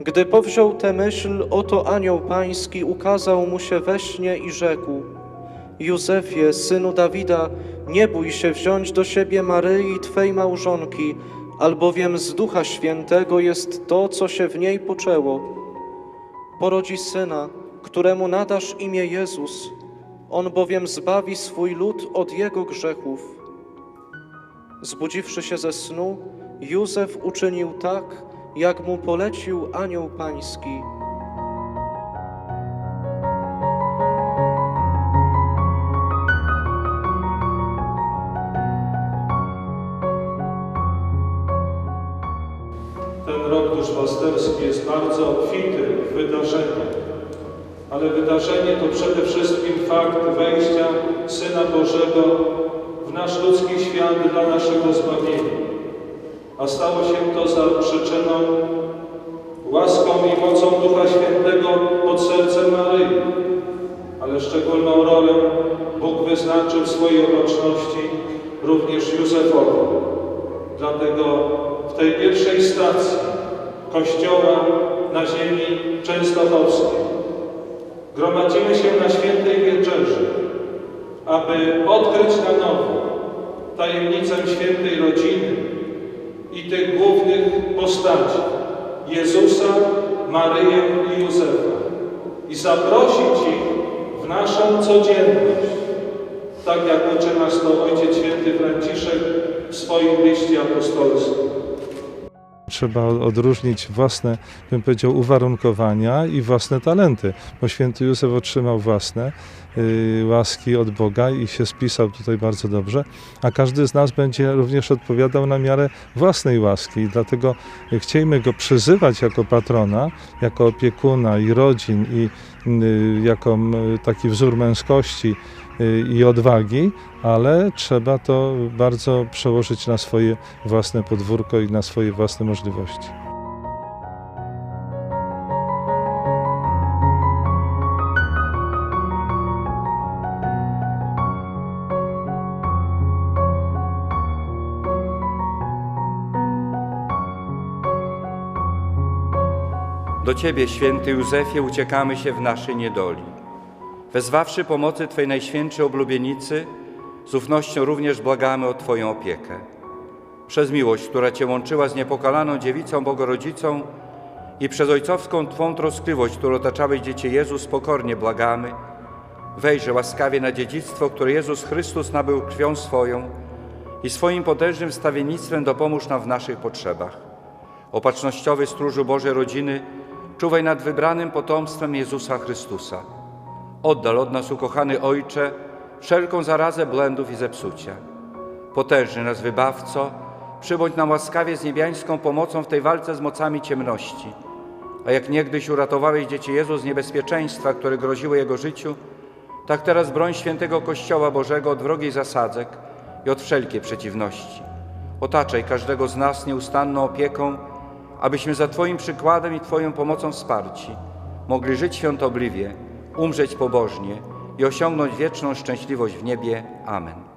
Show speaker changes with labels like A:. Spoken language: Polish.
A: Gdy powziął tę myśl, oto anioł pański ukazał mu się we śnie i rzekł: Józefie, synu Dawida, nie bój się wziąć do siebie Maryi, twej małżonki, albowiem z Ducha Świętego jest to, co się w niej poczęło. Porodzi syna, któremu nadasz imię Jezus, on bowiem zbawi swój lud od jego grzechów. Zbudziwszy się ze snu, Józef uczynił tak, jak mu polecił anioł pański.
B: Ten rok duszpasterski jest bardzo obfity w wydarzenia, ale wydarzenie to przede wszystkim fakt wejścia Syna Bożego w nasz ludzki świat dla naszego zbawienia. A stało się to za przyczyną łaską i mocą Ducha Świętego pod sercem Maryi. Ale szczególną rolę Bóg wyznaczył w swojej obecności również Józefowi. Dlatego w tej pierwszej stacji Kościoła na ziemi częstochowskiej gromadzimy się na świętej wieczerzy, aby odkryć na nowo tajemnicę świętej rodziny i tych głównych postaci Jezusa, Maryję i Józefa i zaprosić ich w naszą codzienność, tak jak uczy nas to Ojciec Święty Franciszek w swoim liście apostolskim.
C: Trzeba odróżnić własne, bym powiedział, uwarunkowania i własne talenty, bo święty Józef otrzymał własne y, łaski od Boga i się spisał tutaj bardzo dobrze, a każdy z nas będzie również odpowiadał na miarę własnej łaski. Dlatego chciejmy go przyzywać jako patrona, jako opiekuna i rodzin i y, jako taki wzór męskości i odwagi, ale trzeba to bardzo przełożyć na swoje własne podwórko i na swoje własne możliwości.
D: Do Ciebie, święty Józefie, uciekamy się w naszej niedoli. Wezwawszy pomocy Twojej najświętszej oblubienicy, z ufnością również błagamy o Twoją opiekę. Przez miłość, która Cię łączyła z niepokalaną dziewicą Bogorodzicą i przez ojcowską Twą troskliwość, którą otaczałeś dziecię Jezus, pokornie błagamy, wejrze łaskawie na dziedzictwo, które Jezus Chrystus nabył krwią swoją i swoim potężnym stawiennictwem dopomóż nam w naszych potrzebach. Opatrznościowy stróżu Bożej rodziny, czuwaj nad wybranym potomstwem Jezusa Chrystusa. Oddal od nas, ukochany Ojcze, wszelką zarazę błędów i zepsucia. Potężny nas Wybawco, przybądź nam łaskawie z niebiańską pomocą w tej walce z mocami ciemności. A jak niegdyś uratowałeś dziecię Jezus z niebezpieczeństwa, które groziło Jego życiu, tak teraz broń świętego Kościoła Bożego od wrogiej zasadzek i od wszelkiej przeciwności. Otaczaj każdego z nas nieustanną opieką, abyśmy za Twoim przykładem i Twoją pomocą wsparci mogli żyć świątobliwie, umrzeć pobożnie i osiągnąć wieczną szczęśliwość w niebie. Amen.